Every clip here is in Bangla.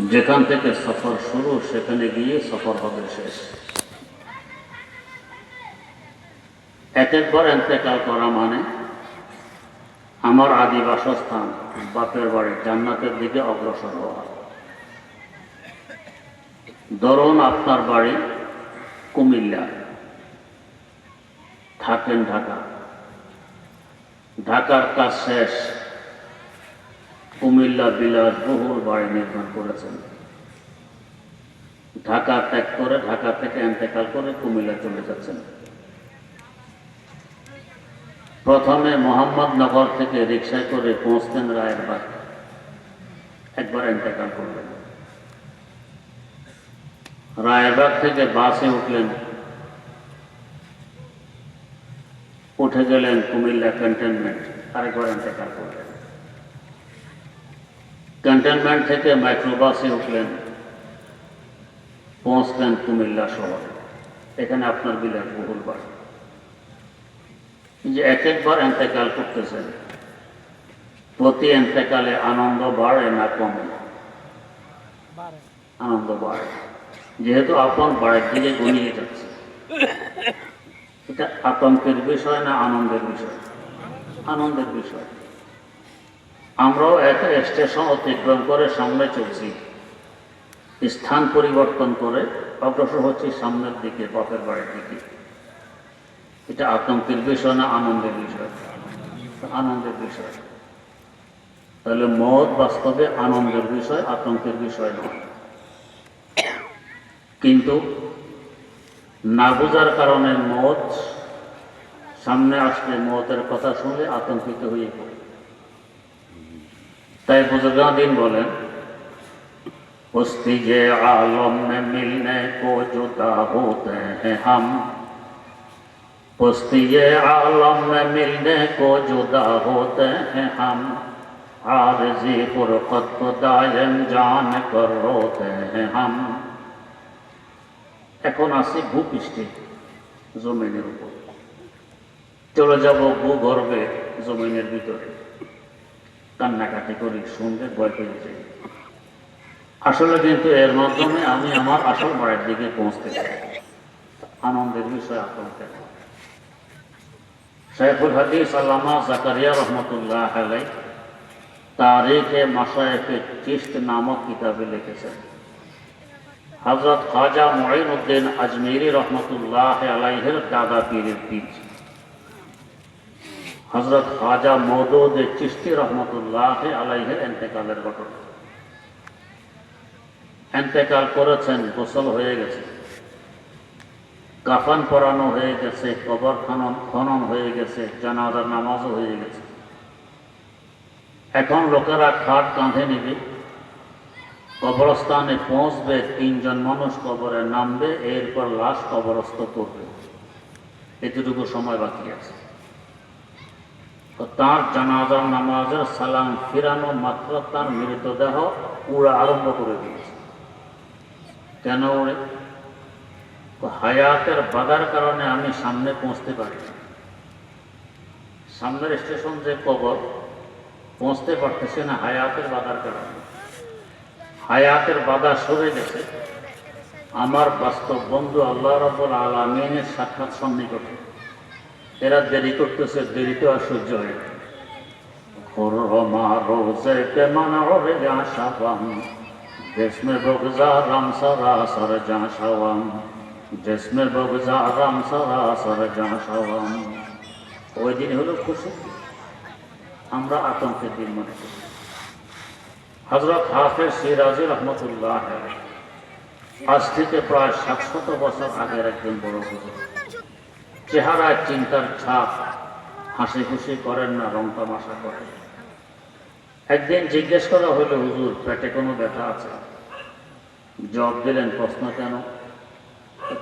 যেখান থেকে সফর শুরু, সেখানে গিয়ে সফর হবে শেষ। এক একবার এন্তেকাল করা মানে আমার আদি বাসস্থান বাপের বাড়ি জান্নাতের দিকে অগ্রসর হওয়া। ধরুন আপনার বাড়ি কুমিল্লা। থাকেন ঢাকা। ঢাকার কাজ শেষ। কুমিল্লা বিলাস বহুল বাড়ি নির্মাণ করেছেন। ঢাকা ত্যাগ করে, ঢাকা থেকে এন্তেকাল করে কুমিল্লা চলে যাচ্ছেন। প্রথমে মোহাম্মদনগর থেকে রিক্সায় করে পৌঁছতেন রায়েরবাগ। একবার এন্তেকাল করলেন। রায়েরবাগ থেকে বাসে উঠলেন। উঠে গেলেন কুমিল্লা ক্যান্টনমেন্ট। আরেকবার এন্তেকাল করলেন। ক্যান্টনমেন্ট থেকে মাইক্রোবাসে উঠলেন। পৌঁছলেন কুমিল্লা শহরে। এখানে আপনার বিলাস বহুল বাড়ি। যে এক একবার এন্তেকাল করতেছেন প্রতি এন্তেকালে আনন্দ বাড়ে না কমে? আনন্দ বাড়ে। যেহেতু আপন বাড়ির দিকে গনিয়ে যাচ্ছে। এটা আতঙ্কের বিষয় না আনন্দের বিষয়? আনন্দের বিষয়। আমরাও এক স্টেশন অতিক্রম করে সামনে চলছি। স্থান পরিবর্তন করে অগ্রসর হচ্ছি সামনের দিকে বাপের বাড়ির দিকে। এটা আতঙ্কের বিষয় না আনন্দের বিষয়? আনন্দের বিষয়। তাহলে মত বাস্তবে আনন্দের বিষয়, আতঙ্কের বিষয় নয়। কিন্তু না বোঝার কারণে মত, সামনে আসলে মতের কথা শুনলে আতঙ্কিত হয়ে পড়ে। তাই বুজুর্গাদিন বলেন उस्ती ये आलम में मिलने को जुदा होते हैं हम उस्ती ये आलम में मिलने को जुदा होते हैं हम आरजी फुरकत को दायम जान कर रोते हैं हम এখন আসি ভূপৃষ্ঠে জমিনের উপর চলে যাব ভূগর্ভে জমিনের ভিতরে কান্নাকাটি করি, শুনলে ভয় পেয়ে যাই। আসলে কিন্তু এর মাধ্যমে আমি আমার আসল বাড়ির দিকে পৌঁছতে চাই। আনন্দের বিষয় আতঙ্কের শেখুল হাদিস আল্লামা জাকারিয়া রহমতুল্লাহ আলাই তারিখে মাসায়কে চিস্ত নামক কিতাবে লিখেছেন। হজরত খাজা মঈন আজমেরি রহমতুল্লাহ আলাইহের দাদা পীরের বীজ হজরত খাজা মৌদুদ চিস্তি রহমতুল্লাহ আলাইহের এন্তেকালের ঘটনা। এন্তেকাল করেছেন, গোসল হয়ে গেছে। কাফান পরানো হয়ে গেছে, কবর খনন খনন হয়ে গেছে, জানাজার নামাজও হয়ে গেছে। এখন লোকেরা খাট কাঁধে নিবে, কবরস্থানে পৌঁছবে, তিনজন মানুষ কবরে নামবে, এরপর লাশ কবরস্থ করবে। এতটুকু সময় বাকি আছে। তার জানাজার নামাজের সালাম ফিরানো মাত্র তার মৃতদেহ উড়া আরম্ভ করে দিয়েছে। কেন তো হায়াতের বাধার কারণে আমি সামনে পৌঁছতে পারি সামনের স্টেশন যে কবর, পৌঁছতে পারতেছে না হায়াতের বাধার কারণে। হায়াতের বাধা সরে গেছে। আমার বাস্তব বন্ধু আল্লাহ রব্বুল আলমিনের সাক্ষাৎ সন্নিকটে। এরা দেরি করতেছে, দেরিতে অসহ্য হয়ে خرما روزے খুশি। আমরা আতঙ্কের দিন মনে করি। হজরত হাফেজ সিরাজি রহমতুল্লাহ আজ থেকে প্রায় সাতশত বছর আগের একজন বড় হুজুর চেহারায় চিন্তার ছাপ। হাসি খুশি করেন না, রং তামাশা করেন। একদিন জিজ্ঞেস করা হলো হুজুর, পেটে কোনো ব্যথা আছে? জবাব দিলেন, প্রশ্ন কেন?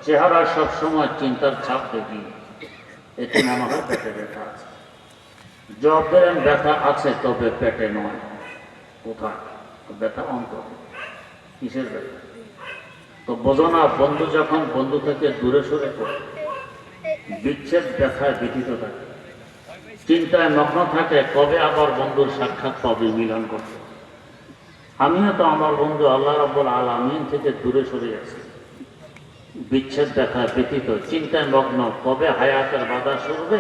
চেহারা সব সময় চিন্তার ছাপ দেখি। এতে হয় পেটে ব্যথা আছে। জবাব দিলেন, ব্যথা আছে, তবে পেটে নয়। কোথায়? ব্যথা অন্তর। কিসের ব্যথা? তো বোঝো না, বন্ধু যখন বন্ধু থেকে দূরে সরে পড়ে বিচ্ছেদ দেখায় ব্যথিত থাকে চিন্তায় মগ্ন থাকে, কবে আবার বন্ধুর সাক্ষাৎ পাবে মিলন করতে? আমিও তো আমার বন্ধু আল্লাহ রব্বুল আলমিন থেকে দূরে সরে আছি বিচ্ছেদ দেখা ব্যতীত চিন্তায় মগ্ন, কবে হায়াতের বাধা সরবে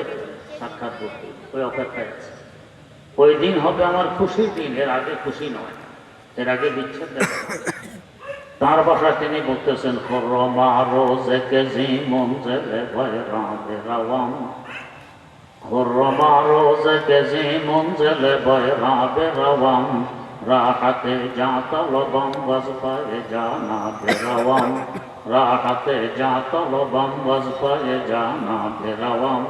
সাক্ষাৎ করতে। ওই অপেক্ষায় আছে। ওই দিন হবে আমার খুশির দিন, এর আগে খুশি নয়। এর আগে বিচ্ছেদ দেখা। তার ভাষা তিনি বলতেছেন খরমা রোজে কেজি মঞ্জেলে ভয়রা বেরাওয়াম খরমা রোজে কেজি রাহাতে যাতা লবম বজপায়ে জানা বেরাওয়াম রাহাতে যাতা লবম বজপায়ে জানা বেরাওয়াম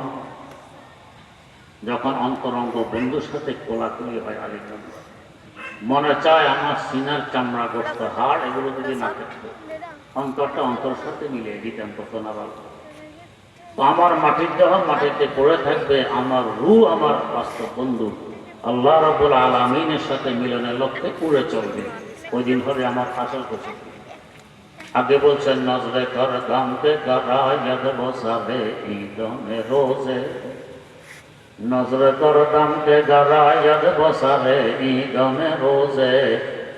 যখন অন্তরঙ্গ বন্ধুর সাথে কোলাকুলি হয় হয়। মনে চায় আমার সিনার চামড়া, গোস্ত, হাড়, এগুলো যদি না থাকতো অন্তরটা অন্তরের সাথে মিলিয়ে দিতাম কত না ভালো তো আমার মাটির যখন মাটিতে পড়ে থাকবে, আমার রু আমার বাস্তব বন্ধু। আল্লাহ রবুল আলমিনের সাথে মিলনের লক্ষ্যে উড়ে চলবে। ওই দিন ধরে আমার আসল খুশি আগে বলছেন, নজরে কর গামকে গারায়াদ বসাবে ঈদনে রোজে। নজরে কর দামকে গারায়াদ বসাবে ঈদনে রোজে।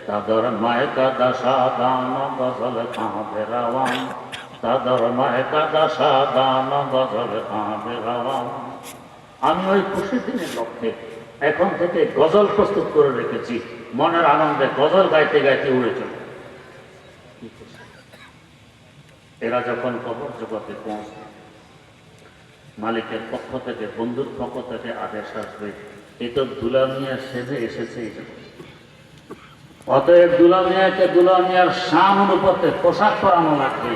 তাদর মায়কা দশা দান গজল কাঁধে রাওয়াম। তাদর মায়কা দশা দান গজল কাঁধে রাওয়াম। আমি ওই খুশির দিনের লক্ষ্যে এখন থেকে গজল প্রস্তুত করে রেখেছি। মনের আনন্দে গজল গাইতে গাইতে উড়ে চলে। এরা যখন কবর জগতে পৌঁছবে মালিকের পক্ষ থেকে, বন্ধুর পক্ষ থেকে আদেশ আসবে। এ তো দুলামিয়া সেজে এসেছে এই অতএব দুলামিয়াকে দুলামিয়ার শান অনুপাতে পোশাক পরানো লাগবে।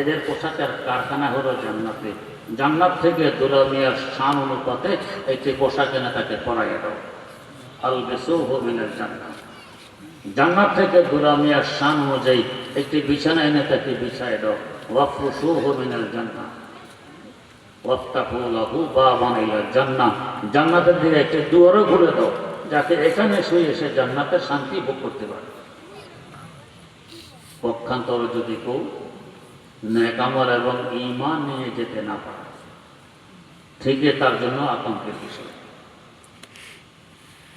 এদের পোশাকের কারখানা হলো জান্নাতে। জান্নাত থেকে দুলামিয়ার শান অনুপাতে একটি পোশাক এনে তাকে পরাইয়ে দাও। আল বেসু হবিনের জান্নাত। জান্নাত থেকে দুলামিয়ার শান অনুযায়ী একটি বিছানা এনে তাকে বিছায় দাও। ওয়াফরুসু হবিনের জান্নাত। জান্নাতের দিকে একটি দুয়ারও খুলে দাও, যাতে এখানে শুয়ে এসে জান্নাতের শান্তি ভোগ করতে পারে। পক্ষান্তর যদি কেউ নেকামল এবং ইমান নিয়ে যেতে না পারে, ঠিকই তার জন্য আতঙ্কের বিষয়।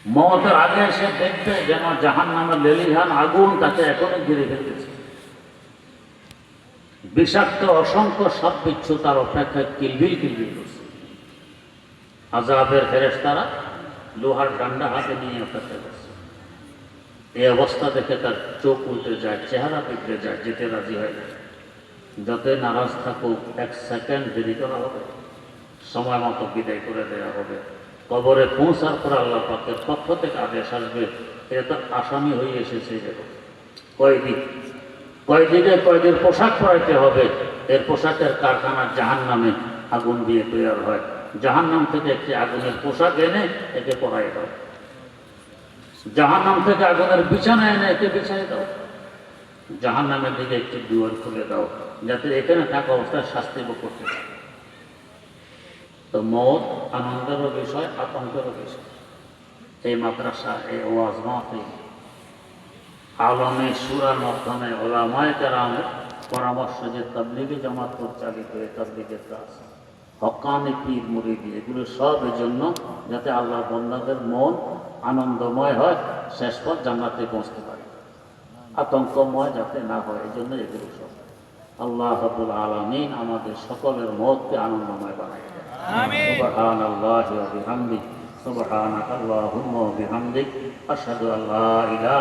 মমতার আগে এসে দেখবে যেন জাহান নামের লেলিহান আগুন তাকে এখনই ঘিরে ফেলতেছে। বিষাক্ত, অসংখ্য বিচ্ছু তার অপেক্ষায় কিলবিল কিলবিল করছে। আজাবের ফেরেস তারা লোহার ডান্ডা হাতে নিয়ে অপেক্ষা করছে। এই অবস্থা দেখে তার চোখ উল্টে যায়, চেহারা বিগড়ে যায়, যেতে রাজি হয় না। যাতে নারাজ থাকুক, এক সেকেন্ড দেরি করা হবে। সময় মতো বিদায় করে দেওয়া হবে। কবরে পৌঁছার পর আল্লাহ পাকের পক্ষ থেকে আদেশ আসবে এটা তো আসামি হয়ে এসেছে দেখো কয়দি কয়দিকে কয়দির পোশাক পরাইতে হবে? এর পোশাকের কারখানা জাহান নামে আগুন দিয়ে তৈরি হয়। জাহান নাম থেকে একটি আগুনের পোশাক এনে একে পরাই দাও। জাহান নাম থেকে আগুনের বিছানা এনে একে বিছাই দাও। জাহান নামের দিকে একটি দুয়ার খুলে দাও, যাতে এখানে থাকা অবস্থায় শাস্তি ভোগ করতে পারে। তো মত আনন্দেরও বিষয়, আতঙ্কেরও বিষয়। এই মাদ্রাসা, এই ওয়াজ মাহফিল আলমে সুরার মাধ্যমে ওলামায় কারামের পরামর্শ যে তাবলিগে জামাত পরিচালিত হয়ে তাবলিগের কাজ। হকানি পীর মুরিদি এগুলো সব এই জন্য যাতে আল্লাহ বন্দাদের মন আনন্দময় হয় শেষ পর জান্নাতে পৌঁছতে পারে। আতঙ্কময় যাতে না হয় এই জন্য এগুলো সব। আল্লাহ হাবুল আলমিন আমাদের সকলের মতকে আনন্দময় বানায় সুবহান আল্লাহ বিহামদিক সুবহানাক বিহামদিক আশহাদু আল্লাহ ইলাহা